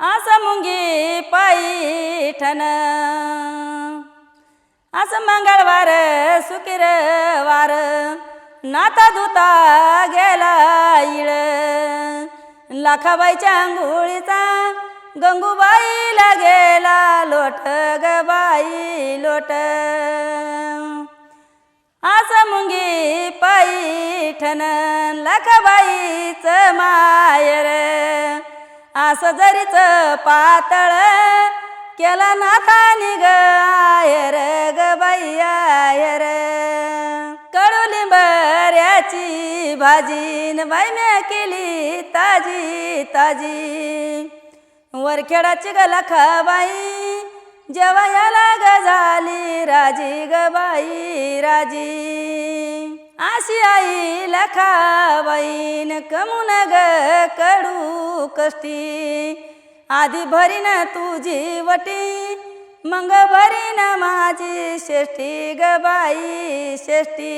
असं मुंगी पैठण. असं मंगळवार शुक्रवार नाता धुता गेला इळ. लाखाबाईच्या अंघोळीचा गंगूबाईला गेला लोट ग बाई लोट. असं मुंगी पैठन लखबाईच मायर असं जरीच पातळ केला नाथा निग आयर ग बाई आयर कडू लिंबऱ्याची भाजी न बाई म्या केली ताजी ताजी. वरखेडाची ग लखाबाई जेवायला याला ग झाली राजी ग बाई राजी. आशी आई खावाईन कमून ग कडू कष्टी. आधी भरीन तुझी वटी मग भरीन माझी शेष्टी ग बाई शेष्टी.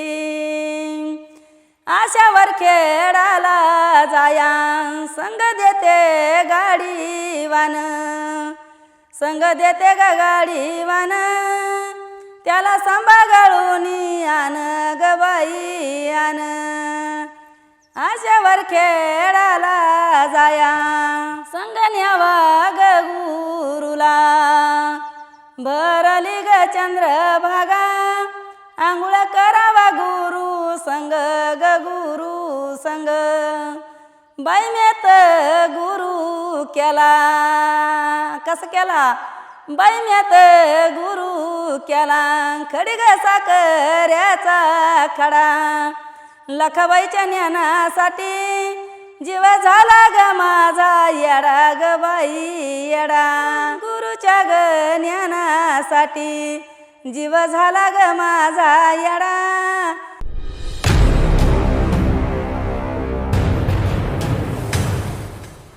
आशावर खेळाला जाया संग देते गाडीवान. संग देते ग गाडीवान त्याला सांभाळून आण ग बाई आशावर खेळाला जाया. संग न्यावा ग गुरुला. भरली ग चंद्र भागा आंघोळ करावा गुरु संग ग गुरु संग. बाईमेत गुरु केला. कसं केला? बैम्यात गुरु केला. खडी ग साखऱ्याचा खडा. लखबाईच्या ज्ञानासाठी जीव झाला ग माझा. येडा ग बाई येडा. गुरुच्या ग ज्ञानासाठी जीव झाला ग माझा येडा.